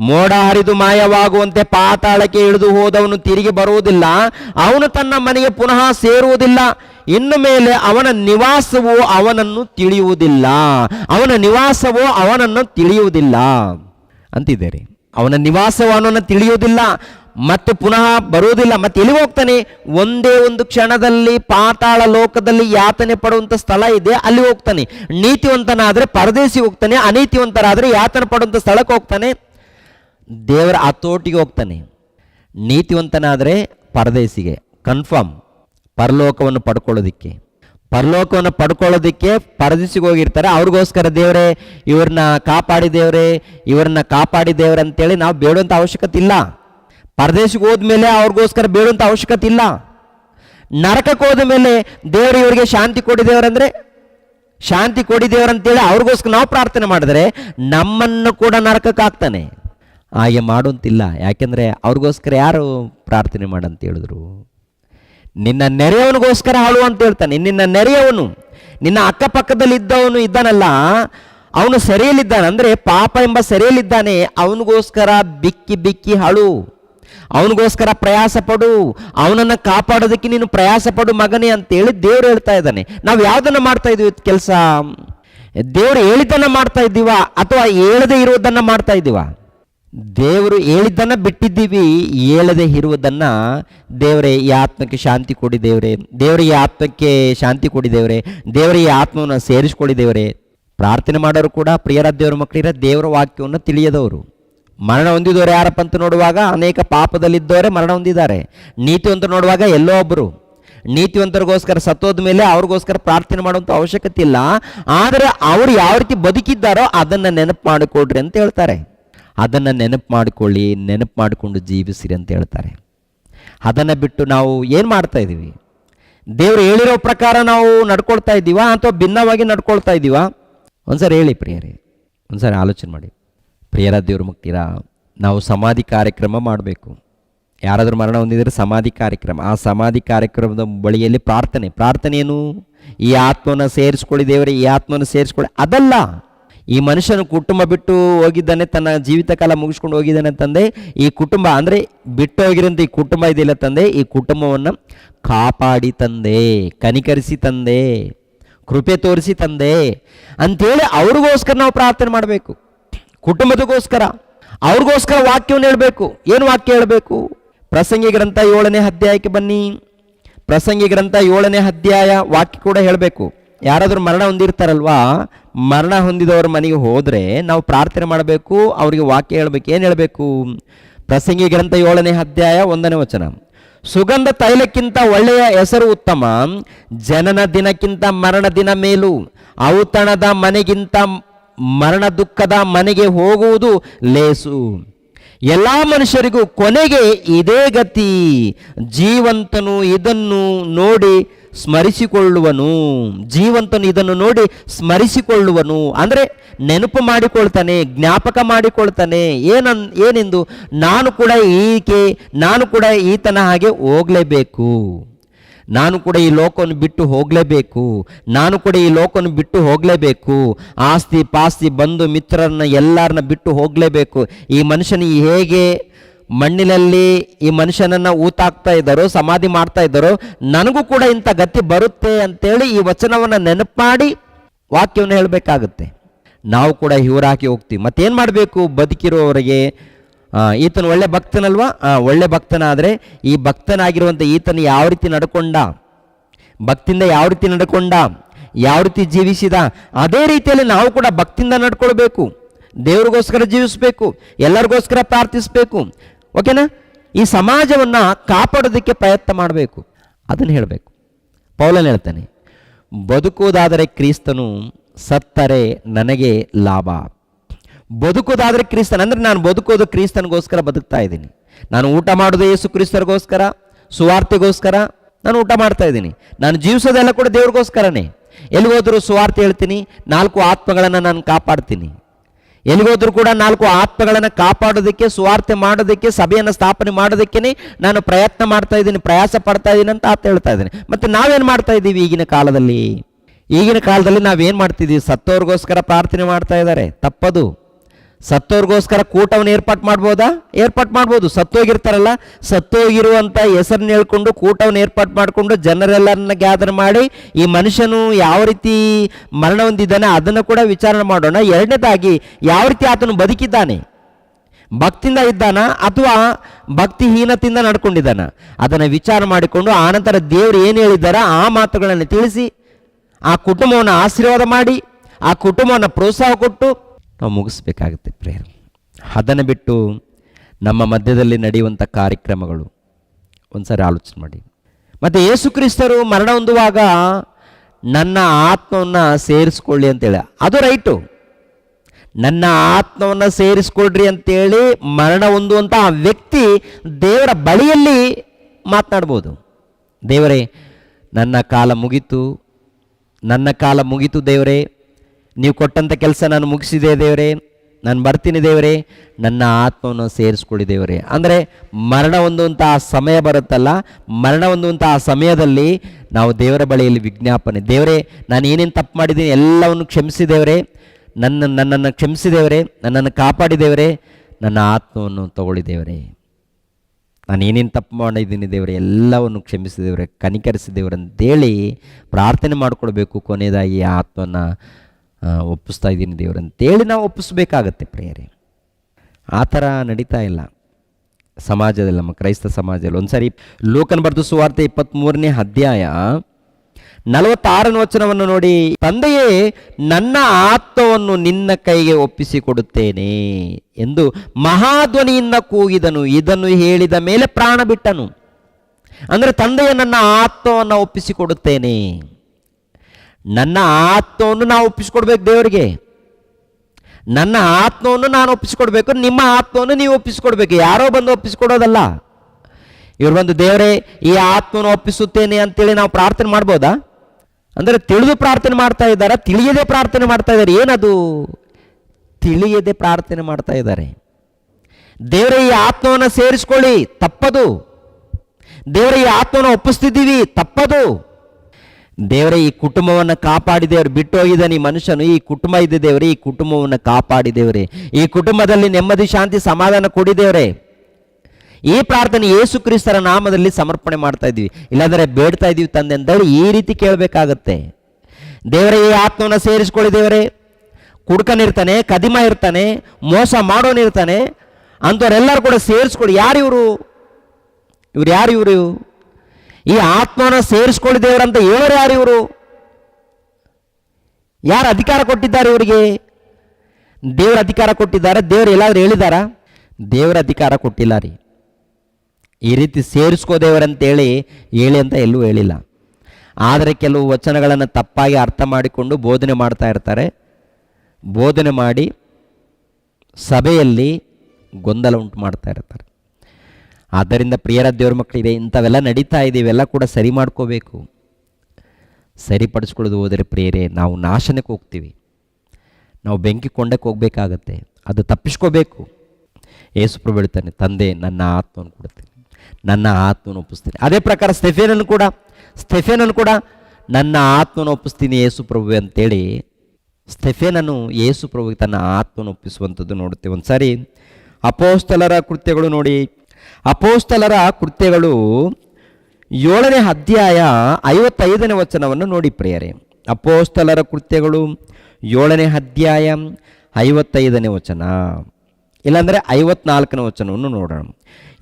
ಮೋಡ ಹರಿದು ಮಾಯವಾಗುವಂತೆ ಪಾತಾಳಕ್ಕೆ ಇಳಿದು ಹೋದವನು ತಿರುಗಿ ಬರುವುದಿಲ್ಲ. ಅವನು ತನ್ನ ಮನೆಗೆ ಪುನಃ ಸೇರುವುದಿಲ್ಲ. ಇನ್ನು ಮೇಲೆ ಅವನ ನಿವಾಸವು ಅವನನ್ನು ತಿಳಿಯುವುದಿಲ್ಲ. ಅವನ ನಿವಾಸವು ಅವನನ್ನು ತಿಳಿಯುವುದಿಲ್ಲ. ಅಂತಿದ್ದಾರೆ ಅವನ ನಿವಾಸವು ಅವನನ್ನು ತಿಳಿಯುವುದಿಲ್ಲ. ಮತ್ತು ಪುನಃ ಬರುವುದಿಲ್ಲ. ಮತ್ತೆ ಎಲ್ಲಿ ಹೋಗ್ತಾನೆ? ಒಂದೇ ಒಂದು ಕ್ಷಣದಲ್ಲಿ ಪಾತಾಳ ಲೋಕದಲ್ಲಿ ಯಾತನೆ ಪಡುವಂಥ ಸ್ಥಳ ಇದೆ. ಅಲ್ಲಿ ಹೋಗ್ತಾನೆ. ನೀತಿವಂತನಾದರೆ ಪರದೇಶಿ ಹೋಗ್ತಾನೆ. ಅನೀತಿವಂತರಾದರೆ ಯಾತನೆ ಪಡುವಂಥ ಸ್ಥಳಕ್ಕೆ ಹೋಗ್ತಾನೆ. ದೇವರ ಹತೋಟಿಗೆ ಹೋಗ್ತಾನೆ. ನೀತಿವಂತನಾದರೆ ಪರದೇಶಿಗೆ. ಕನ್ಫರ್ಮ್ ಪರಲೋಕವನ್ನು ಪಡ್ಕೊಳ್ಳೋದಿಕ್ಕೆ. ಪರಲೋಕವನ್ನು ಪಡ್ಕೊಳ್ಳೋದಕ್ಕೆ ಪರದೇಶಿಗೆ ಹೋಗಿರ್ತಾರೆ. ಅವ್ರಿಗೋಸ್ಕರ ದೇವರೇ, ಇವ್ರನ್ನ ಕಾಪಾಡಿ ದೇವರೇ, ಇವ್ರನ್ನ ಕಾಪಾಡಿ ದೇವ್ರೆ ಅಂತೇಳಿ ನಾವು ಬೇಡುವಂಥ ಅವಶ್ಯಕತೆ ಇಲ್ಲ. ಪರದೇಶಿಗೆ ಹೋದ್ಮೇಲೆ ಅವ್ರಿಗೋಸ್ಕರ ಬೇಡುವಂಥ ಅವಶ್ಯಕತೆ ಇಲ್ಲ. ನರಕಕ್ಕೆ ಹೋದ ಮೇಲೆ ದೇವರು ಇವರಿಗೆ ಶಾಂತಿ ಕೊಡಿ ದೇವರಂದ್ರೆ ಶಾಂತಿ ಕೊಡಿ ದೇವರಂತೇಳಿ ಅವ್ರಿಗೋಸ್ಕರ ನಾವು ಪ್ರಾರ್ಥನೆ ಮಾಡಿದ್ರೆ ನಮ್ಮನ್ನು ಕೂಡ ನರಕಕ್ಕೆ ಹಾಕ್ತಾನೆ ಹಾಗೆ ಮಾಡುವಂತಿಲ್ಲ. ಯಾಕೆಂದರೆ ಅವ್ರಿಗೋಸ್ಕರ ಯಾರು ಪ್ರಾರ್ಥನೆ ಮಾಡಂತ ಹೇಳಿದ್ರು? ನಿನ್ನ ನೆರೆಯವನಿಗೋಸ್ಕರ ಹಾಳು ಅಂತ ಹೇಳ್ತಾನೆ. ನಿನ್ನ ನೆರೆಯವನು, ನಿನ್ನ ಅಕ್ಕಪಕ್ಕದಲ್ಲಿ ಇದ್ದವನು ಇದ್ದಾನಲ್ಲ, ಅವನು ಸೆರೆಯಲ್ಲಿದ್ದಾನೆ. ಅಂದರೆ ಪಾಪ ಎಂಬ ಸೆರೆಯಲ್ಲಿದ್ದಾನೆ. ಅವನಿಗೋಸ್ಕರ ಬಿಕ್ಕಿ ಬಿಕ್ಕಿ ಹಾಳು. ಅವನಿಗೋಸ್ಕರ ಪ್ರಯಾಸ ಪಡು. ಅವನನ್ನು ಕಾಪಾಡೋದಕ್ಕೆ ನೀನು ಪ್ರಯಾಸ ಪಡು ಮಗನೇ ಅಂತೇಳಿ ದೇವ್ರು ಹೇಳ್ತಾ ಇದ್ದಾನೆ. ನಾವು ಯಾವುದನ್ನು ಮಾಡ್ತಾ ಇದೀವಿ ಕೆಲಸ? ದೇವರು ಹೇಳಿದ್ದನ್ನು ಮಾಡ್ತಾ ಇದ್ದೀವ? ಅಥವಾ ಹೇಳದೇ ಇರೋದನ್ನು ಮಾಡ್ತಾ ಇದ್ದೀವ? ದೇವರು ಹೇಳಿದ್ದನ್ನು ಬಿಟ್ಟಿದ್ದೀವಿ, ಹೇಳದೆ ಇರುವುದನ್ನು ದೇವರೇ, ಈ ಆತ್ಮಕ್ಕೆ ಶಾಂತಿ ಕೊಡಿ ದೇವರೇ ದೇವರೇ, ಈ ಆತ್ಮಕ್ಕೆ ಶಾಂತಿ ಕೊಡಿ ದೇವರೇ ದೇವರೇ, ಈ ಆತ್ಮವನ್ನು ಸೇರಿಸ್ಕೊಡಿ ದೇವರೇ. ಪ್ರಾರ್ಥನೆ ಮಾಡೋರು ಕೂಡ ಪ್ರಿಯರ ದೇವರ ಮಕ್ಕಳಿರ ದೇವರ ವಾಕ್ಯವನ್ನು ತಿಳಿಯದವರು. ಮರಣ ಹೊಂದಿದವರು ಯಾರಪ್ಪ ಅಂತ ನೋಡುವಾಗ ಅನೇಕ ಪಾಪದಲ್ಲಿದ್ದವರೇ ಮರಣ ಹೊಂದಿದ್ದಾರೆ. ನೀತಿವಂತ ನೋಡುವಾಗ ಎಲ್ಲೋ ಒಬ್ಬರು ನೀತಿವಂತರಿಗೋಸ್ಕರ, ಸತ್ತೋದ ಮೇಲೆ ಅವ್ರಿಗೋಸ್ಕರ ಪ್ರಾರ್ಥನೆ ಮಾಡುವಂಥ ಅವಶ್ಯಕತೆ ಇಲ್ಲ. ಆದರೆ ಅವರು ಯಾವ ರೀತಿ ಬದುಕಿದ್ದಾರೋ ಅದನ್ನು ನೆನಪು ಮಾಡಿಕೊಡ್ರಿ ಅಂತ ಹೇಳ್ತಾರೆ. ಅದನ್ನು ನೆನಪು ಮಾಡಿಕೊಳ್ಳಿ, ನೆನಪು ಮಾಡಿಕೊಂಡು ಜೀವಿಸಿರಿ ಅಂತ ಹೇಳ್ತಾರೆ. ಅದನ್ನು ಬಿಟ್ಟು ನಾವು ಏನು ಮಾಡ್ತಾ ಇದ್ದೀವಿ ದೇವರು ಹೇಳಿರೋ ಪ್ರಕಾರ ನಾವು ನಡ್ಕೊಳ್ತಾ ಇದ್ದೀವಾ ಅಥವಾ ಭಿನ್ನವಾಗಿ ನಡ್ಕೊಳ್ತಾ ಇದ್ದೀವಾ ಒಂದ್ಸರಿ ಹೇಳಿ ಪ್ರಿಯರೇ, ಒಂದ್ಸರಿ ಆಲೋಚನೆ ಮಾಡಿ. ಪ್ರಿಯರ ದೇವ್ರ ಮಕ್ತಿರ? ನಾವು ಸಮಾಧಿ ಕಾರ್ಯಕ್ರಮ ಮಾಡಬೇಕು. ಯಾರಾದರೂ ಮರಣ ಹೊಂದಿದರೆ ಸಮಾಧಿ ಕಾರ್ಯಕ್ರಮ. ಆ ಸಮಾಧಿ ಕಾರ್ಯಕ್ರಮದ ಬಳಿಯಲ್ಲಿ ಪ್ರಾರ್ಥನೆ. ಪ್ರಾರ್ಥನೆಯನ್ನು ಈ ಆತ್ಮನ ಸೇರಿಸ್ಕೊಳ್ಳಿ ದೇವರೇ, ಈ ಆತ್ಮನ ಸೇರಿಸ್ಕೊಳ್ಳಿ. ಅದಲ್ಲ. ಈ ಮನುಷ್ಯನ ಕುಟುಂಬ ಬಿಟ್ಟು ಹೋಗಿದ್ದಾನೆ, ತನ್ನ ಜೀವಿತ ಕಾಲ ಮುಗಿಸ್ಕೊಂಡು ಹೋಗಿದ್ದಾನೆ ತಂದೆ ಈ ಕುಟುಂಬ ಅಂದರೆ ಬಿಟ್ಟು ಹೋಗಿರೋಂಥ ಈ ಕುಟುಂಬ ಇದಿಲ್ಲ ತಂದೆ, ಈ ಕುಟುಂಬವನ್ನು ಕಾಪಾಡಿ ತಂದೆ, ಕನಿಕರಿಸಿ ತಂದೆ, ಕೃಪೆ ತೋರಿಸಿ ತಂದೆ ಅಂಥೇಳಿ ಅವ್ರಿಗೋಸ್ಕರ ನಾವು ಪ್ರಾರ್ಥನೆ ಮಾಡಬೇಕು. ಕುಟುಂಬದಗೋಸ್ಕರ, ಅವ್ರಿಗೋಸ್ಕರ ವಾಕ್ಯವನ್ನು ಹೇಳಬೇಕು. ಏನು ವಾಕ್ಯ ಹೇಳಬೇಕು? ಪ್ರಸಂಗಿ ಗ್ರಂಥ ಏಳನೇ ಅಧ್ಯಾಯಕ್ಕೆ ಬನ್ನಿ. ಪ್ರಸಂಗಿ ಗ್ರಂಥ ಏಳನೇ ಅಧ್ಯಾಯ ವಾಕ್ಯ ಕೂಡ ಹೇಳಬೇಕು. ಯಾರಾದರೂ ಮರಣ ಹೊಂದಿರ್ತಾರಲ್ವಾ? ಮರಣ ಹೊಂದಿದವ್ರ ಮನೆಗೆ ಹೋದರೆ ನಾವು ಪ್ರಾರ್ಥನೆ ಮಾಡಬೇಕು, ಅವರಿಗೆ ವಾಕ್ಯ ಹೇಳಬೇಕು. ಏನು ಹೇಳಬೇಕು? ಪ್ರಸಂಗಿ ಗ್ರಂಥ ಏಳನೇ ಅಧ್ಯಾಯ ಒಂದನೇ ವಚನ. ಸುಗಂಧ ತೈಲಕ್ಕಿಂತ ಒಳ್ಳೆಯ ಹೆಸರು ಉತ್ತಮ, ಜನನ ದಿನಕ್ಕಿಂತ ಮರಣ ದಿನ ಮೇಲು, ಔತಣದ ಮನೆಗಿಂತ ಮರಣ ದುಃಖದ ಮನೆಗೆ ಹೋಗುವುದು ಲೇಸು. ಎಲ್ಲ ಮನುಷ್ಯರಿಗೂ ಕೊನೆಗೆ ಇದೇ ಗತಿ. ಜೀವಂತನು ಇದನ್ನು ನೋಡಿ ಸ್ಮರಿಸಿಕೊಳ್ಳುವನು. ಜೀವಂತನು ಇದನ್ನು ನೋಡಿ ಸ್ಮರಿಸಿಕೊಳ್ಳುವನು. ಅಂದರೆ ನೆನಪು ಮಾಡಿಕೊಳ್ತಾನೆ, ಜ್ಞಾಪಕ ಮಾಡಿಕೊಳ್ತಾನೆ. ಏನನ್, ಏನೆಂದು? ನಾನು ಕೂಡ ಈಕೆ, ನಾನು ಕೂಡ ಈತನ ಹಾಗೆ ಹೋಗಲೇಬೇಕು. ನಾನು ಕೂಡ ಈ ಲೋಕವನ್ನು ಬಿಟ್ಟು ಹೋಗಲೇಬೇಕು. ನಾನು ಕೂಡ ಈ ಲೋಕವನ್ನು ಬಿಟ್ಟು ಹೋಗಲೇಬೇಕು. ಆಸ್ತಿ, ಪಾಸ್ತಿ, ಬಂಧು, ಮಿತ್ರರನ್ನ ಎಲ್ಲರನ್ನ ಬಿಟ್ಟು ಹೋಗಲೇಬೇಕು. ಈ ಮನುಷ್ಯನಿಗೆ ಹೇಗೆ ಮಣ್ಣಿನಲ್ಲಿ ಈ ಮನುಷ್ಯನನ್ನು ಊತಾಕ್ತಾ ಇದ್ದರು, ಸಮಾಧಿ ಮಾಡ್ತಾ ಇದ್ದರು, ನನಗೂ ಕೂಡ ಇಂಥ ಗತಿ ಬರುತ್ತೆ ಅಂತೇಳಿ ಈ ವಚನವನ್ನು ನೆನಪು ಮಾಡಿ ವಾಕ್ಯವನ್ನು ಹೇಳಬೇಕಾಗುತ್ತೆ. ನಾವು ಕೂಡ ಹಿವರಾಕಿ ಹೋಗ್ತೀವಿ. ಮತ್ತೇನು ಮಾಡಬೇಕು? ಬದುಕಿರೋವರಿಗೆ ಈತನ ಒಳ್ಳೆ ಭಕ್ತನಲ್ವಾ? ಒಳ್ಳೆ ಭಕ್ತನಾದರೆ ಈ ಭಕ್ತನಾಗಿರುವಂಥ ಈತನು ಯಾವ ರೀತಿ ನಡ್ಕೊಂಡ? ಭಕ್ತಿಯಿಂದ ಯಾವ ರೀತಿ ನಡ್ಕೊಂಡ? ಯಾವ ರೀತಿ ಜೀವಿಸಿದ? ಅದೇ ರೀತಿಯಲ್ಲಿ ನಾವು ಕೂಡ ಭಕ್ತಿಯಿಂದ ನಡ್ಕೊಳ್ಬೇಕು. ದೇವ್ರಿಗೋಸ್ಕರ ಜೀವಿಸಬೇಕು. ಎಲ್ಲರಿಗೋಸ್ಕರ ಪ್ರಾರ್ಥಿಸಬೇಕು. ಓಕೆನಾ? ಈ ಸಮಾಜವನ್ನು ಕಾಪಾಡೋದಕ್ಕೆ ಪ್ರಯತ್ನ ಮಾಡಬೇಕು. ಅದನ್ನು ಹೇಳಬೇಕು. ಪೌಲನ್ ಹೇಳ್ತಾನೆ, ಬದುಕುವುದಾದರೆ ಕ್ರಿಸ್ತನು ಸತ್ತರೆ ನನಗೆ ಲಾಭ. ಬದುಕೋದಾದರೆ ಕ್ರಿಸ್ತನ್ ಅಂದರೆ ನಾನು ಬದುಕೋದು ಕ್ರಿಸ್ತನಿಗೋಸ್ಕರ ಬದುಕ್ತಾ ಇದ್ದೀನಿ. ನಾನು ಊಟ ಮಾಡೋದು ಯೇಸು ಕ್ರಿಸ್ತರಿಗೋಸ್ಕರ, ಸುವಾರ್ತೆಗೋಸ್ಕರ ನಾನು ಊಟ ಮಾಡ್ತಾ ಇದ್ದೀನಿ. ನಾನು ಜೀವಿಸೋದೆಲ್ಲ ಕೂಡ ದೇವ್ರಿಗೋಸ್ಕರನೇ. ಎಲ್ಲಿಗೋದ್ರೂ ಸುವಾರ್ತೆ ಹೇಳ್ತೀನಿ, ನಾಲ್ಕು ಆತ್ಮಗಳನ್ನು ನಾನು ಕಾಪಾಡ್ತೀನಿ. ಎಲ್ಲಿಗೋದ್ರೂ ಕೂಡ ನಾಲ್ಕು ಆತ್ಮಗಳನ್ನು ಕಾಪಾಡೋದಕ್ಕೆ, ಸುವಾರ್ತೆ ಮಾಡೋದಕ್ಕೆ, ಸಭೆಯನ್ನು ಸ್ಥಾಪನೆ ಮಾಡೋದಕ್ಕೆ ನಾನು ಪ್ರಯತ್ನ ಮಾಡ್ತಾ ಇದ್ದೀನಿ, ಪ್ರಯಾಸ ಪಡ್ತಾ ಇದ್ದೀನಿ ಅಂತ ಆತ ಹೇಳ್ತಾ ಇದ್ದೀನಿ. ಮತ್ತು ನಾವೇನು ಮಾಡ್ತಾ ಇದ್ದೀವಿ ಈಗಿನ ಕಾಲದಲ್ಲಿ? ಈಗಿನ ಕಾಲದಲ್ಲಿ ನಾವೇನು ಮಾಡ್ತಿದ್ದೀವಿ? ಸತ್ತೋರ್ಗೋಸ್ಕರ ಪ್ರಾರ್ಥನೆ ಮಾಡ್ತಾ ಇದ್ದಾರೆ. ತಪ್ಪದು. ಸತ್ತೋರ್ಗೋಸ್ಕರ ಕೂಟವನ್ನು ಏರ್ಪಾಟ್ ಮಾಡ್ಬೋದಾ? ಏರ್ಪಾಟ್ ಮಾಡ್ಬೋದು. ಸತ್ತೋಗಿರ್ತಾರಲ್ಲ. ಸತ್ತೋಗಿರುವಂಥ ಹೆಸರನ್ನ ಹೇಳ್ಕೊಂಡು ಕೂಟವನ್ನು ಏರ್ಪಾಟ್ ಮಾಡಿಕೊಂಡು ಜನರೆಲ್ಲರನ್ನ ಗ್ಯಾದರ್ ಮಾಡಿ ಈ ಮನುಷ್ಯನು ಯಾವ ರೀತಿ ಮರಣ ಹೊಂದಿದ್ದಾನೆ ಅದನ್ನು ಕೂಡ ವಿಚಾರಣೆ ಮಾಡೋಣ. ಎರಡನೇದಾಗಿ ಯಾವ ರೀತಿ ಆತನು ಬದುಕಿದ್ದಾನೆ? ಭಕ್ತಿಯಿಂದ ಇದ್ದಾನ ಅಥವಾ ಭಕ್ತಿಹೀನತೆಯಿಂದ ನಡ್ಕೊಂಡಿದ್ದಾನ? ಅದನ್ನು ವಿಚಾರ ಮಾಡಿಕೊಂಡು ಆನಂತರ ದೇವರು ಏನು ಹೇಳಿದ್ದಾರ ಆ ಮಾತುಗಳನ್ನು ತಿಳಿಸಿ, ಆ ಕುಟುಂಬವನ್ನು ಆಶೀರ್ವಾದ ಮಾಡಿ, ಆ ಕುಟುಂಬವನ್ನು ಪ್ರೋತ್ಸಾಹ ಕೊಟ್ಟು ನಾವು ಮುಗಿಸ್ಬೇಕಾಗುತ್ತೆ ಪ್ರೇಯರ್ ಅದನ್ನು ಬಿಟ್ಟು ನಮ್ಮ ಮಧ್ಯದಲ್ಲಿ ನಡೆಯುವಂಥ ಕಾರ್ಯಕ್ರಮಗಳು ಒಂದ್ಸರಿ ಆಲೋಚನೆ ಮಾಡಿ. ಮತ್ತು ಯೇಸು ಕ್ರಿಸ್ತರು ಮರಣ ಹೊಂದುವಾಗ ನನ್ನ ಆತ್ಮವನ್ನು ಸೇರಿಸ್ಕೊಳ್ಳಿ ಅಂತೇಳಿ. ಅದು ರೈಟು. ನನ್ನ ಆತ್ಮವನ್ನು ಸೇರಿಸ್ಕೊಳ್ರಿ ಅಂತೇಳಿ ಮರಣ ಹೊಂದುವಂಥ ಆ ವ್ಯಕ್ತಿ ದೇವರ ಬಳಿಯಲ್ಲಿ ಮಾತನಾಡ್ಬೋದು. ದೇವರೇ, ನನ್ನ ಕಾಲ ಮುಗೀತು. ನನ್ನ ಕಾಲ ಮುಗೀತು ದೇವರೇ. ನೀವು ಕೊಟ್ಟಂಥ ಕೆಲಸ ನಾನು ಮುಗಿಸಿದೆ ದೇವರೇ, ನಾನು ಬರ್ತೀನಿ ದೇವರೇ, ನನ್ನ ಆತ್ಮವನ್ನು ಸೇರಿಸ್ಕೊಳ್ಳಿ ದೇವರೇ. ಅಂದರೆ ಮರಣ ಹೊಂದುವಂಥ ಆ ಸಮಯ ಬರುತ್ತಲ್ಲ, ಮರಣ ಆ ಸಮಯದಲ್ಲಿ ನಾವು ದೇವರ ಬಳಿಯಲ್ಲಿ ವಿಜ್ಞಾಪನೆ. ದೇವರೇ, ನಾನು ಏನೇನು ತಪ್ಪು ಮಾಡಿದ್ದೀನಿ ಎಲ್ಲವನ್ನು ಕ್ಷಮಿಸಿದೇವರೇ ನನ್ನ, ನನ್ನನ್ನು ಕ್ಷಮಿಸಿದೇವರೇ ನನ್ನನ್ನು ಕಾಪಾಡಿದೇವರೇ ನನ್ನ ಆತ್ಮವನ್ನು ತಗೊಳ್ಳಿದೇವರೇ ನಾನು ಏನೇನು ತಪ್ಪು ಮಾಡಿದ್ದೀನಿ ದೇವರೇ, ಎಲ್ಲವನ್ನು ಕ್ಷಮಿಸಿದೇವ್ರೆ ಕನಿಕರಿಸಿದೇವ್ರೆ ಅಂತೇಳಿ ಪ್ರಾರ್ಥನೆ ಮಾಡಿಕೊಳ್ಬೇಕು ಕೊನೆಯದಾಗಿ ಆತ್ಮನ ಒಪ್ಪಿಸ್ತಾ ಇದ್ದೀನಿ ದೇವರು. ಅಂತೇಳಿ ನಾವು ಒಪ್ಪಿಸ್ಬೇಕಾಗತ್ತೆ ಪ್ರೇಯರೇ. ಆ ಥರ ನಡೀತಾ ಇಲ್ಲ. ಸಮಾಜದಲ್ಲಿ, ನಮ್ಮ ಕ್ರೈಸ್ತ ಸಮಾಜದಲ್ಲಿ. ಒಂದ್ಸರಿ ಲೋಕನ್ ಬರೆದು ಸುವಾರ್ತೆ ಇಪ್ಪತ್ತ್ಮೂರನೇ ಅಧ್ಯಾಯ ನಲವತ್ತಾರನೇ ವಚನವನ್ನು ನೋಡಿ, ತಂದೆಯೇ, ನನ್ನ ಆತ್ಮವನ್ನು ನಿನ್ನ ಕೈಗೆ ಒಪ್ಪಿಸಿಕೊಡುತ್ತೇನೆ ಎಂದು ಮಹಾಧ್ವನಿಯಿಂದ ಕೂಗಿದನು. ಇದನ್ನು ಹೇಳಿದ ಮೇಲೆ ಪ್ರಾಣ ಬಿಟ್ಟನು. ಅಂದರೆ, ತಂದೆಯ, ನನ್ನ ಆತ್ಮವನ್ನು ಒಪ್ಪಿಸಿಕೊಡುತ್ತೇನೆ ನನ್ನ ಆತ್ಮವನ್ನು ನಾವು ಒಪ್ಪಿಸಿಕೊಡ್ಬೇಕು ದೇವರಿಗೆ. ನನ್ನ ಆತ್ಮವನ್ನು ನಾನು ಒಪ್ಪಿಸಿಕೊಡ್ಬೇಕು, ನಿಮ್ಮ ಆತ್ಮವನ್ನು ನೀವು ಒಪ್ಪಿಸಿಕೊಡ್ಬೇಕು. ಯಾರೋ ಬಂದು ಒಪ್ಪಿಸಿಕೊಡೋದಲ್ಲ. ಇವ್ರು ಬಂದು, ದೇವರೇ, ಈ ಆತ್ಮವನ್ನು ಒಪ್ಪಿಸುತ್ತೇನೆ ಅಂತೇಳಿ ನಾವು ಪ್ರಾರ್ಥನೆ ಮಾಡ್ಬೋದಾ? ಅಂದರೆ ತಿಳಿದು ಪ್ರಾರ್ಥನೆ ಮಾಡ್ತಾ ಇದ್ದಾರೆ, ತಿಳಿಯದೆ ಪ್ರಾರ್ಥನೆ ಮಾಡ್ತಾ ಇದ್ದಾರೆ. ಏನದು? ತಿಳಿಯದೆ ಪ್ರಾರ್ಥನೆ ಮಾಡ್ತಾ ಇದ್ದಾರೆ. ದೇವರ, ಈ ಆತ್ಮವನ್ನು ಸೇರಿಸ್ಕೊಳ್ಳಿ, ತಪ್ಪದು. ದೇವರ, ಈ ಆತ್ಮವನ್ನು ಒಪ್ಪಿಸ್ತಿದ್ದೀವಿ, ತಪ್ಪದು. ದೇವರೇ, ಈ ಕುಟುಂಬವನ್ನು ಕಾಪಾಡಿದೇವ್ರು ಬಿಟ್ಟು ಹೋಗಿದ್ದಾನೆ ಈ ಮನುಷ್ಯನು, ಈ ಕುಟುಂಬ ಇದೆ ದೇವರೇ, ಈ ಕುಟುಂಬವನ್ನು ಕಾಪಾಡಿದೇವ್ರೆ ಈ ಕುಟುಂಬದಲ್ಲಿ ನೆಮ್ಮದಿ, ಶಾಂತಿ, ಸಮಾಧಾನ ಕೊಡಿದೇವ್ರೆ ಈ ಪ್ರಾರ್ಥನೆ ಯೇಸು ಕ್ರಿಸ್ತರ ನಾಮದಲ್ಲಿ ಸಮರ್ಪಣೆ ಮಾಡ್ತಾ ಇದ್ವಿ ಇಲ್ಲಾಂದರೆ ಬೇಡ್ತಾ ಇದ್ದೀವಿ ತಂದೆ ಅಂತೇಳಿ ಈ ರೀತಿ ಕೇಳಬೇಕಾಗತ್ತೆ. ದೇವರೇ, ಈ ಆತ್ಮವನ್ನು ಸೇರಿಸ್ಕೊಳ್ಳಿ ದೇವರೇ. ಕುಡ್ಕನಿರ್ತಾನೆ ಕದಿಮ ಇರ್ತಾನೆ, ಮೋಸ ಮಾಡೋನಿರ್ತಾನೆ ಅಂಥವ್ರೆಲ್ಲರೂ ಕೂಡ ಸೇರಿಸ್ಕೊಳ್ಳಿ. ಯಾರು ಇವರು? ಇವ್ರು ಯಾರು ಇವರು? ಈ ಆತ್ಮನ ಸೇರಿಸ್ಕೊಳ್ಳಿ ದೇವರಂತ ಹೇಳೋರು ಯಾರು ಇವರು? ಯಾರು ಅಧಿಕಾರ ಕೊಟ್ಟಿದ್ದಾರೆ ಇವರಿಗೆ? ದೇವರ ಅಧಿಕಾರ ಕೊಟ್ಟಿದ್ದಾರೆ, ದೇವರು ಎಲ್ಲಾದ್ರೂ ಹೇಳಿದಾರ? ದೇವರ ಅಧಿಕಾರ ಕೊಟ್ಟಿಲ್ಲ ರೀ. ಈ ರೀತಿ ಸೇರಿಸ್ಕೋ ದೇವರಂತೇಳಿ ಹೇಳಿ ಅಂತ ಎಲ್ಲೂ ಹೇಳಿಲ್ಲ. ಆದರೆ ಕೆಲವು ವಚನಗಳನ್ನು ತಪ್ಪಾಗಿ ಅರ್ಥ ಮಾಡಿಕೊಂಡು ಬೋಧನೆ ಮಾಡ್ತಾ ಇರ್ತಾರೆ. ಬೋಧನೆ ಮಾಡಿ ಸಭೆಯಲ್ಲಿ ಗೊಂದಲ ಉಂಟು ಮಾಡ್ತಾ ಇರ್ತಾರೆ. ಆದ್ದರಿಂದ ಪ್ರಿಯರ ದೇವ್ರ ಮಕ್ಕಳಿದೆ ಇಂಥವೆಲ್ಲ ನಡೀತಾ ಇದೆ, ಇವೆಲ್ಲ ಕೂಡ ಸರಿ ಮಾಡ್ಕೋಬೇಕು. ಸರಿಪಡಿಸ್ಕೊಳ್ಳೋದು ಹೋದರೆ ಪ್ರಿಯರೇ, ನಾವು ನಾಶನಕ್ಕೆ ಹೋಗ್ತೀವಿ. ನಾವು ಬೆಂಕಿ ಕೊಂಡಕ್ಕೆ ಹೋಗಬೇಕಾಗತ್ತೆ. ಅದು ತಪ್ಪಿಸ್ಕೋಬೇಕು. ಯೇಸುಪ್ರಭು ಹೇಳ್ತಾನೆ, ತಂದೆ, ನನ್ನ ಆತ್ಮವನ್ನು ಕೊಡ್ತೀನಿ ನನ್ನ ಆತ್ಮವನ್ನು ಒಪ್ಪಿಸ್ತೀನಿ. ಅದೇ ಪ್ರಕಾರ ಸ್ಟೆಫೇನನ್ನು ಕೂಡ ಸ್ಟೆಫೇನನ್ನು ಕೂಡ, ನನ್ನ ಆತ್ಮನ ಒಪ್ಪಿಸ್ತೀನಿ ಯೇಸು ಪ್ರಭು ಅಂತೇಳಿ ಸ್ಟೆಫೇನನ್ನು ಯೇಸು ಪ್ರಭುಗೆ ತನ್ನ ಆತ್ಮನ ಒಪ್ಪಿಸುವಂಥದ್ದು ನೋಡುತ್ತೆ. ಒಂದು ಸಾರಿ ಅಪೋಸ್ತಲರ ಕೃತ್ಯಗಳು ನೋಡಿ ಅಪೋಸ್ತಲರ ಕೃತ್ಯಗಳು ಏಳನೇ ಅಧ್ಯಾಯ ಐವತ್ತೈದನೇ ವಚನವನ್ನು ನೋಡಿ ಪ್ರಿಯರೇ. ಅಪೋಸ್ತಲರ ಕೃತ್ಯಗಳು ಏಳನೇ ಅಧ್ಯಾಯ ಐವತ್ತೈದನೇ ವಚನ. ಇಲ್ಲಾಂದರೆ ಐವತ್ನಾಲ್ಕನೇ ವಚನವನ್ನು ನೋಡೋಣ.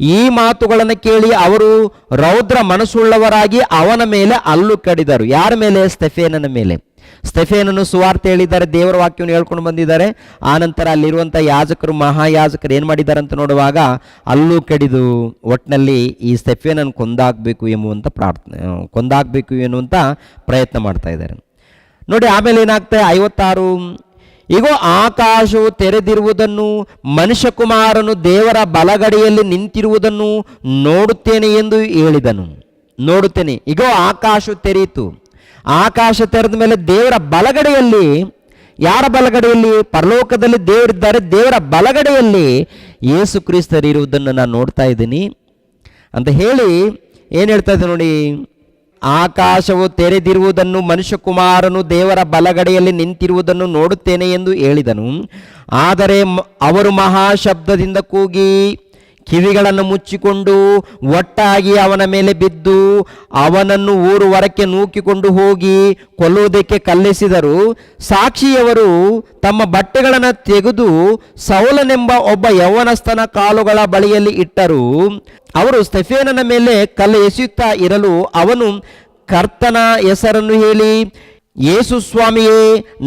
ಈ ಮಾತುಗಳನ್ನು ಕೇಳಿ ಅವರು ರೌದ್ರ ಮನಸ್ಸುಳ್ಳವರಾಗಿ ಅವನ ಮೇಲೆ ಅಲ್ಲು ಕಡಿದರು. ಯಾರ ಮೇಲೆ? ಸ್ಟೆಫೇನನ ಮೇಲೆ. ಸ್ಟೆಫೇನನು ಸುವಾರ್ತೆ ಹೇಳಿದ್ದಾರೆ, ದೇವರ ವಾಕ್ಯವನ್ನು ಹೇಳ್ಕೊಂಡು ಬಂದಿದ್ದಾರೆ. ಆನಂತರ ಅಲ್ಲಿರುವಂಥ ಯಾಜಕರು, ಮಹಾಯಾಜಕರು ಏನು ಮಾಡಿದ್ದಾರೆ ಅಂತ ನೋಡುವಾಗ ಅಲ್ಲೂ ಕಡಿದು ಒಟ್ಟಿನಲ್ಲಿ ಈ ಸ್ಟೆಫೇನನ್ನು ಕೊಂದಾಗಬೇಕು ಎಂಬುವಂಥ ಪ್ರಾರ್ಥನೆ ಕೊಂದಾಗಬೇಕು ಎನ್ನುವಂಥ ಪ್ರಯತ್ನ ಮಾಡ್ತಾ ಇದ್ದಾರೆ. ನೋಡಿ, ಆಮೇಲೆ ಏನಾಗ್ತದೆ? ಐವತ್ತಾರು ಈಗೋ ಆಕಾಶವು ತೆರೆದಿರುವುದನ್ನು, ಮನುಷ್ಯಕುಮಾರನು ದೇವರ ಬಲಗಡೆಯಲ್ಲಿ ನಿಂತಿರುವುದನ್ನು ನೋಡುತ್ತೇನೆ ಎಂದು ಹೇಳಿದನು. ನೋಡುತ್ತೇನೆ. ಈಗೋ ಆಕಾಶ ತೆರೆಯಿತು. ಆಕಾಶ ತೆರೆದ ಮೇಲೆ ದೇವರ ಬಲಗಡೆಯಲ್ಲಿ, ಯಾರ ಬಲಗಡೆಯಲ್ಲಿ? ಪರಲೋಕದಲ್ಲಿ ದೇವರಿದ್ದಾರೆ, ದೇವರ ಬಲಗಡೆಯಲ್ಲಿ ಯೇಸು ಕ್ರಿಸ್ತರಿರುವುದನ್ನು ನಾನು ನೋಡ್ತಾ ಇದ್ದೀನಿ. ಅಂತ ಹೇಳಿ ಏನು ಹೇಳ್ತಾ ಇದ್ದೆ ನೋಡಿ, ಆಕಾಶವು ತೆರೆದಿರುವುದನ್ನು ಮನುಷ್ಯಕುಮಾರನು ದೇವರ ಬಲಗಡೆಯಲ್ಲಿ ನಿಂತಿರುವುದನ್ನು ನೋಡುತ್ತೇನೆ ಎಂದು ಹೇಳಿದನು. ಆದರೆ ಅವರು ಮಹಾಶಬ್ದದಿಂದ ಕೂಗಿ ಕಿವಿಗಳನ್ನು ಮುಚ್ಚಿಕೊಂಡು ಒಟ್ಟಾಗಿ ಅವನ ಮೇಲೆ ಬಿದ್ದು ಅವನನ್ನು ಊರು ಹೊರಕ್ಕೆ ನೂಕಿಕೊಂಡು ಹೋಗಿ ಕೊಲ್ಲುವುದಕ್ಕೆ ಕಲ್ಲೆಸಿದರು. ಸಾಕ್ಷಿಯವರು ತಮ್ಮ ಬಟ್ಟೆಗಳನ್ನು ತೆಗೆದು ಸೌಲನೆಂಬ ಒಬ್ಬ ಯೌವನಸ್ಥನ ಕಾಲುಗಳ ಬಳಿಯಲ್ಲಿ ಇಟ್ಟರು. ಅವರು ಸ್ಟೆಫೇನನ ಮೇಲೆ ಕಲ್ಲು ಎಸೆಯುತ್ತಾ ಇರಲು ಅವನು ಕರ್ತನ ಹೆಸರನ್ನು ಹೇಳಿ, ಯೇಸು ಸ್ವಾಮಿಯೇ,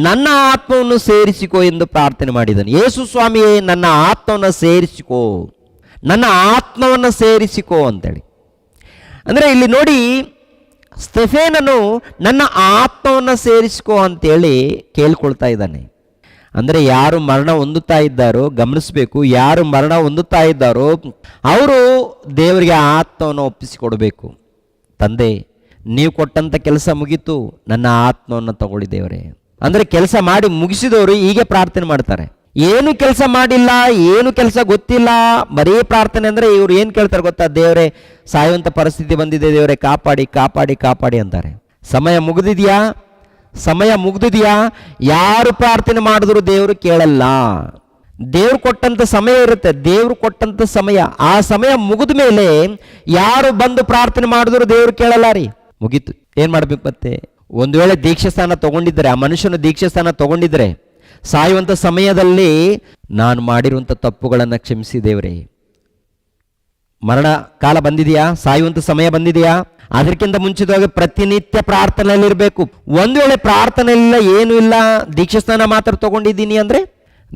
ನನ್ನ ಆತ್ಮವನ್ನು ಸೇರಿಸಿಕೋ ಎಂದು ಪ್ರಾರ್ಥನೆ ಮಾಡಿದನು. ಯೇಸು ಸ್ವಾಮಿಯೇ, ನನ್ನ ಆತ್ಮವನ್ನು ಸೇರಿಸಿಕೋ. ನನ್ನ ಆತ್ಮವನ್ನು ಸೇರಿಸಿಕೋ ಅಂತೇಳಿ. ಅಂದರೆ ಇಲ್ಲಿ ನೋಡಿ, ಸ್ತೆಫೇನನು ನನ್ನ ಆತ್ಮವನ್ನು ಸೇರಿಸಿಕೋ ಅಂತೇಳಿ ಕೇಳ್ಕೊಳ್ತಾ ಇದ್ದಾನೆ. ಅಂದರೆ ಯಾರು ಮರಣ ಹೊಂದುತ್ತಾ ಇದ್ದಾರೋ ಗಮನಿಸಬೇಕು, ಯಾರು ಮರಣ ಹೊಂದುತ್ತಾ ಇದ್ದಾರೋ ಅವರು ದೇವರಿಗೆ ಆತ್ಮವನ್ನು ಒಪ್ಪಿಸಿಕೊಡಬೇಕು. ತಂದೆ, ನೀವು ಕೊಟ್ಟಂಥ ಕೆಲಸ ಮುಗೀತು, ನನ್ನ ಆತ್ಮವನ್ನು ತಗೊಳ್ಳಿ ದೇವರೇ. ಅಂದರೆ ಕೆಲಸ ಮಾಡಿ ಮುಗಿಸಿದವರು ಹೀಗೆ ಪ್ರಾರ್ಥನೆ ಮಾಡ್ತಾರೆ. ಏನು ಕೆಲಸ ಮಾಡಿಲ್ಲ, ಏನು ಕೆಲಸ ಗೊತ್ತಿಲ್ಲ, ಬರೀ ಪ್ರಾರ್ಥನೆ ಅಂದರೆ ಇವ್ರು ಏನು ಕೇಳ್ತಾರೆ ಗೊತ್ತಾ? ದೇವರೇ ಸಾಯುವಂಥ ಪರಿಸ್ಥಿತಿ ಬಂದಿದೆ ದೇವರೇ, ಕಾಪಾಡಿ ಕಾಪಾಡಿ ಕಾಪಾಡಿ ಅಂತಾರೆ. ಸಮಯ ಮುಗಿದಿದೆಯಾ? ಸಮಯ ಮುಗಿದಿದ್ಯಾ? ಯಾರು ಪ್ರಾರ್ಥನೆ ಮಾಡಿದ್ರು ದೇವರು ಕೇಳಲ್ಲ. ದೇವ್ರು ಕೊಟ್ಟಂತ ಸಮಯ ಇರುತ್ತೆ, ದೇವ್ರು ಕೊಟ್ಟಂತ ಸಮಯ. ಆ ಸಮಯ ಮುಗಿದ ಮೇಲೆ ಯಾರು ಬಂದು ಪ್ರಾರ್ಥನೆ ಮಾಡಿದ್ರು ದೇವ್ರು ಕೇಳಲ್ಲ ರೀ. ಮುಗೀತು. ಏನ್ ಮಾಡ್ಬೇಕು ಮತ್ತೆ? ಒಂದು ವೇಳೆ ದೀಕ್ಷೆ ಸ್ಥಾನ ತಗೊಂಡಿದ್ರೆ, ಆ ಮನುಷ್ಯನ ದೀಕ್ಷೆ ಸ್ಥಾನ ತಗೊಂಡಿದ್ರೆ ಸಾಯುವಂತ ಸಮಯದಲ್ಲಿ ನಾನು ಮಾಡಿರುವಂಥ ತಪ್ಪುಗಳನ್ನು ಕ್ಷಮಿಸಿ ದೇವರೇ. ಮರಣ ಕಾಲ ಬಂದಿದೆಯಾ? ಸಾಯುವಂಥ ಸಮಯ ಬಂದಿದೆಯಾ? ಅದಕ್ಕಿಂತ ಮುಂಚಿತವಾಗಿ ಪ್ರತಿನಿತ್ಯ ಪ್ರಾರ್ಥನೆಯಲ್ಲಿರಬೇಕು. ಒಂದು ವೇಳೆ ಪ್ರಾರ್ಥನೆ ಇಲ್ಲ ಏನೂ ಇಲ್ಲ ದೀಕ್ಷಾಸ್ನಾನ ಮಾತ್ರ ತಗೊಂಡಿದ್ದೀನಿ ಅಂದರೆ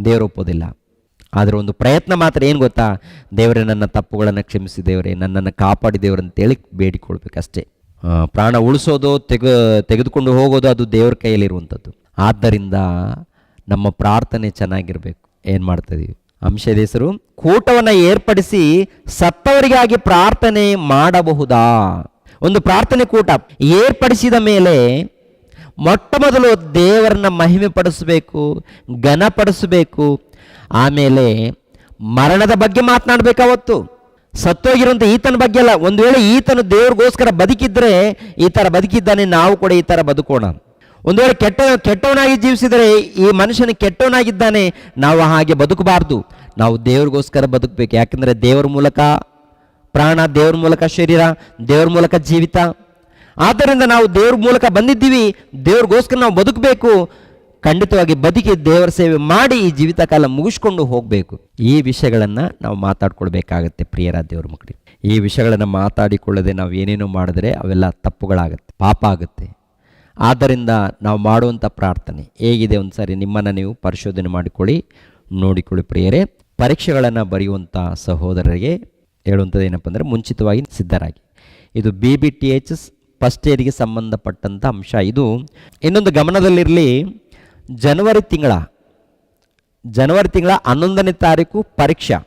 ದೇವರು ಒಪ್ಪೋದಿಲ್ಲ. ಆದರೆ ಒಂದು ಪ್ರಯತ್ನ ಮಾತ್ರ ಏನು ಗೊತ್ತಾ? ದೇವರೇ, ನನ್ನ ತಪ್ಪುಗಳನ್ನು ಕ್ಷಮಿಸಿ ದೇವರೇ, ನನ್ನನ್ನು ಕಾಪಾಡಿ ದೇವರಂತೇಳಿ ಬೇಡಿಕೊಳ್ಬೇಕಷ್ಟೇ. ಪ್ರಾಣ ಉಳಿಸೋದು, ತೆಗೆ, ತೆಗೆದುಕೊಂಡು ಹೋಗೋದು ಅದು ದೇವರ ಕೈಯಲ್ಲಿರುವಂಥದ್ದು. ಆದ್ದರಿಂದ ನಮ್ಮ ಪ್ರಾರ್ಥನೆ ಚೆನ್ನಾಗಿರಬೇಕು. ಏನು ಮಾಡ್ತಿದ್ದೀವಿ ಅಂಶದ ಹೆಸರು, ಕೂಟವನ್ನು ಏರ್ಪಡಿಸಿ ಸತ್ತವರಿಗಾಗಿ ಪ್ರಾರ್ಥನೆ ಮಾಡಬಹುದಾ? ಒಂದು ಪ್ರಾರ್ಥನೆ ಕೂಟ ಏರ್ಪಡಿಸಿದ ಮೇಲೆ ಮೊಟ್ಟ ಮೊದಲು ದೇವರನ್ನ ಮಹಿಮೆ ಪಡಿಸಬೇಕು ಘನಪಡಿಸಬೇಕು. ಆಮೇಲೆ ಮರಣದ ಬಗ್ಗೆ ಮಾತನಾಡಬೇಕು ಅವತ್ತು. ಸತ್ತೋಗಿರುವಂಥ ಈತನ ಬಗ್ಗೆ ಅಲ್ಲ, ಒಂದು ವೇಳೆ ಈತನು ದೇವ್ರಿಗೋಸ್ಕರ ಬದುಕಿದ್ರೆ ಈ ಥರ ಬದುಕಿದ್ದಾನೆ, ನಾವು ಕೂಡ ಈ ಥರ ಬದುಕೋಣ. ಒಂದು ವೇಳೆ ಕೆಟ್ಟ, ಕೆಟ್ಟವನಾಗಿ ಜೀವಿಸಿದರೆ ಈ ಮನುಷ್ಯನ ಕೆಟ್ಟವನಾಗಿದ್ದಾನೆ, ನಾವು ಹಾಗೆ ಬದುಕಬಾರ್ದು. ನಾವು ದೇವರಿಗೋಸ್ಕರ ಬದುಕಬೇಕು. ಯಾಕಂದರೆ ದೇವರ ಮೂಲಕ ಪ್ರಾಣ, ದೇವ್ರ ಮೂಲಕ ಶರೀರ, ದೇವರ ಮೂಲಕ ಜೀವಿತ. ಆದ್ದರಿಂದ ನಾವು ದೇವ್ರ ಮೂಲಕ ಬಂದಿದ್ದೀವಿ, ದೇವ್ರಿಗೋಸ್ಕರ ನಾವು ಬದುಕಬೇಕು. ಖಂಡಿತವಾಗಿ ಬದುಕಿ ದೇವರ ಸೇವೆ ಮಾಡಿ ಈ ಜೀವಿತ ಕಾಲ ಮುಗಿಸ್ಕೊಂಡು ಹೋಗಬೇಕು. ಈ ವಿಷಯಗಳನ್ನು ನಾವು ಮಾತಾಡ್ಕೊಳ್ಬೇಕಾಗತ್ತೆ ಪ್ರಿಯರ ದೇವ್ರ ಮಕ್ಕಳಿಗೆ ಈ ವಿಷಯಗಳನ್ನು ಮಾತಾಡಿಕೊಳ್ಳದೆ ನಾವು ಏನೇನೋ ಮಾಡಿದ್ರೆ ಅವೆಲ್ಲ ತಪ್ಪುಗಳಾಗುತ್ತೆ, ಪಾಪ ಆಗುತ್ತೆ. ಆದ್ದರಿಂದ ನಾವು ಮಾಡುವಂಥ ಪ್ರಾರ್ಥನೆ ಹೇಗಿದೆ ಒಂದು ಸಾರಿ ನಿಮ್ಮನ್ನು ನೀವು ಪರಿಶೋಧನೆ ಮಾಡಿಕೊಳ್ಳಿ, ನೋಡಿಕೊಳ್ಳಿ ಪ್ರಿಯರೇ. ಪರೀಕ್ಷೆಗಳನ್ನು ಬರೆಯುವಂಥ ಸಹೋದರರಿಗೆ ಹೇಳುವಂಥದ್ದು ಏನಪ್ಪ ಅಂದರೆ ಮುಂಚಿತವಾಗಿ ಸಿದ್ಧರಾಗಿ. ಇದು B B T H first ಇಯರ್ಗೆ ಸಂಬಂಧಪಟ್ಟಂಥ ಅಂಶ. ಇದು ಇನ್ನೊಂದು ಗಮನದಲ್ಲಿರಲಿ, ಜನವರಿ ತಿಂಗಳ ಜನವರಿ ತಿಂಗಳ ಹನ್ನೊಂದನೇ ತಾರೀಕು ಪರೀಕ್ಷೆ,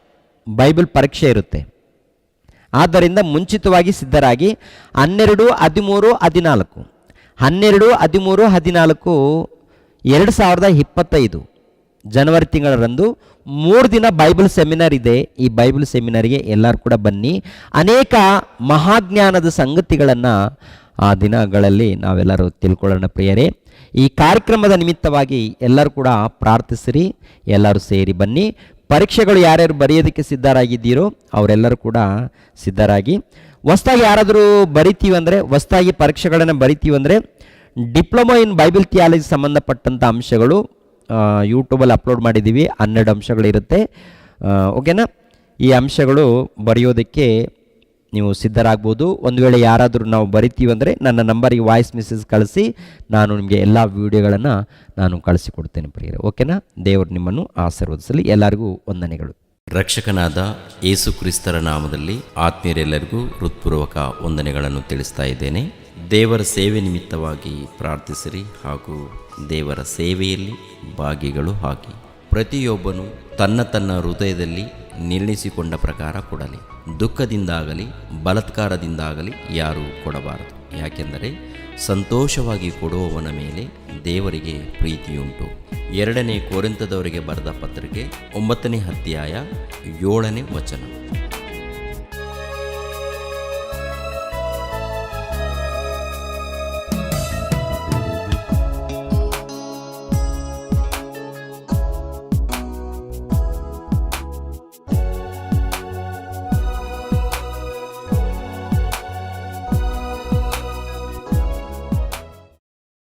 ಬೈಬಲ್ ಪರೀಕ್ಷೆ ಇರುತ್ತೆ. ಆದ್ದರಿಂದ ಮುಂಚಿತವಾಗಿ ಸಿದ್ಧರಾಗಿ ಹನ್ನೆರಡು, ಹದಿಮೂರು, ಹದಿನಾಲ್ಕು. ಹನ್ನೆರಡು, ಹದಿಮೂರು, ಹದಿನಾಲ್ಕು, ಎರಡು ಸಾವಿರದ ಇಪ್ಪತ್ತೈದು ಜನವರಿ ತಿಂಗಳರಂದು ಮೂರು ದಿನ ಬೈಬಲ್ ಸೆಮಿನಾರ್ ಇದೆ. ಈ ಬೈಬಲ್ ಸೆಮಿನಾರಿಗೆ ಎಲ್ಲರೂ ಕೂಡ ಬನ್ನಿ. ಅನೇಕ ಮಹಾಜ್ಞಾನದ ಸಂಗತಿಗಳನ್ನು ಆ ದಿನಗಳಲ್ಲಿ ನಾವೆಲ್ಲರೂ ತಿಳ್ಕೊಳ್ಳೋಣ ಪ್ರಿಯರೇ. ಈ ಕಾರ್ಯಕ್ರಮದ ನಿಮಿತ್ತವಾಗಿ ಎಲ್ಲರೂ ಕೂಡ ಪ್ರಾರ್ಥಿಸಿರಿ, ಎಲ್ಲರೂ ಸೇರಿ ಬನ್ನಿ. ಪರೀಕ್ಷೆಗಳು ಯಾರ್ಯಾರು ಬರೆಯೋದಕ್ಕೆ ಸಿದ್ಧರಾಗಿದ್ದೀರೋ ಅವರೆಲ್ಲರೂ ಕೂಡ ಸಿದ್ಧರಾಗಿ ಹೊಸ್ದಾಗಿ ಯಾರಾದರೂ ಬರಿತೀವಿ ಅಂದರೆ, ಹೊಸ್ದಾಗಿ ಪರೀಕ್ಷೆಗಳನ್ನು ಬರಿತೀವಿ ಅಂದರೆ, ಡಿಪ್ಲೊಮಾ ಇನ್ ಬೈಬಲ್ ಥಿಯಾಲಜಿ ಸಂಬಂಧಪಟ್ಟಂಥ ಅಂಶಗಳು ಯೂಟ್ಯೂಬಲ್ಲಿ ಅಪ್ಲೋಡ್ ಮಾಡಿದ್ದೀವಿ. ಹನ್ನೆರಡು ಅಂಶಗಳಿರುತ್ತೆ. ಓಕೆನಾ? ಈ ಅಂಶಗಳು ಬರೆಯೋದಕ್ಕೆ ನೀವು ಸಿದ್ಧರಾಗ್ಬೋದು. ಒಂದು ವೇಳೆ ಯಾರಾದರೂ ನಾವು ಬರಿತೀವಿ ಅಂದರೆ, ನನ್ನ ನಂಬರಿಗೆ ವಾಯ್ಸ್ ಮೆಸೇಜ್ ಕಳಿಸಿ, ನಾನು ನಿಮಗೆ ಎಲ್ಲ ವೀಡಿಯೋಗಳನ್ನು ನಾನು ಕಳಿಸಿಕೊಡ್ತೇನೆ ಪ್ರಿಯರೇ. ಓಕೆನಾ? ದೇವರು ನಿಮ್ಮನ್ನು ಆಶೀರ್ವದಿಸಲಿ. ಎಲ್ಲರಿಗೂ ವಂದನೆಗಳು. ರಕ್ಷಕನಾದ ಏಸು ಕ್ರಿಸ್ತರ ನಾಮದಲ್ಲಿ ಆತ್ಮೀಯರೆಲ್ಲರಿಗೂ ಹೃತ್ಪೂರ್ವಕ ವಂದನೆಗಳನ್ನು ತಿಳಿಸ್ತಾ ಇದ್ದೇನೆ. ದೇವರ ಸೇವೆ ನಿಮಿತ್ತವಾಗಿ ಪ್ರಾರ್ಥಿಸಿರಿ ಹಾಗೂ ದೇವರ ಸೇವೆಯಲ್ಲಿ ಭಾಗಿಗಳು ಹಾಕಿ ಪ್ರತಿಯೊಬ್ಬನು ತನ್ನ ತನ್ನ ಹೃದಯದಲ್ಲಿ ನಿರ್ಣಯಿಸಿಕೊಂಡ ಪ್ರಕಾರ ಕೊಡಲಿ. ದುಃಖದಿಂದಾಗಲಿ, ಬಲತ್ಕಾರದಿಂದಾಗಲಿ ಯಾರೂ ಕೊಡಬಾರದು. ಯಾಕೆಂದರೆ ಸಂತೋಷವಾಗಿ ಕೊಡುವವನ ಮೇಲೆ ದೇವರಿಗೆ ಪ್ರೀತಿಯುಂಟು. ಎರಡನೇ ಕೋರಿಂತದವರಿಗೆ ಬರೆದ ಪತ್ರಿಕೆ ಒಂಬತ್ತನೇ ಅಧ್ಯಾಯ ಏಳನೇ ವಚನ.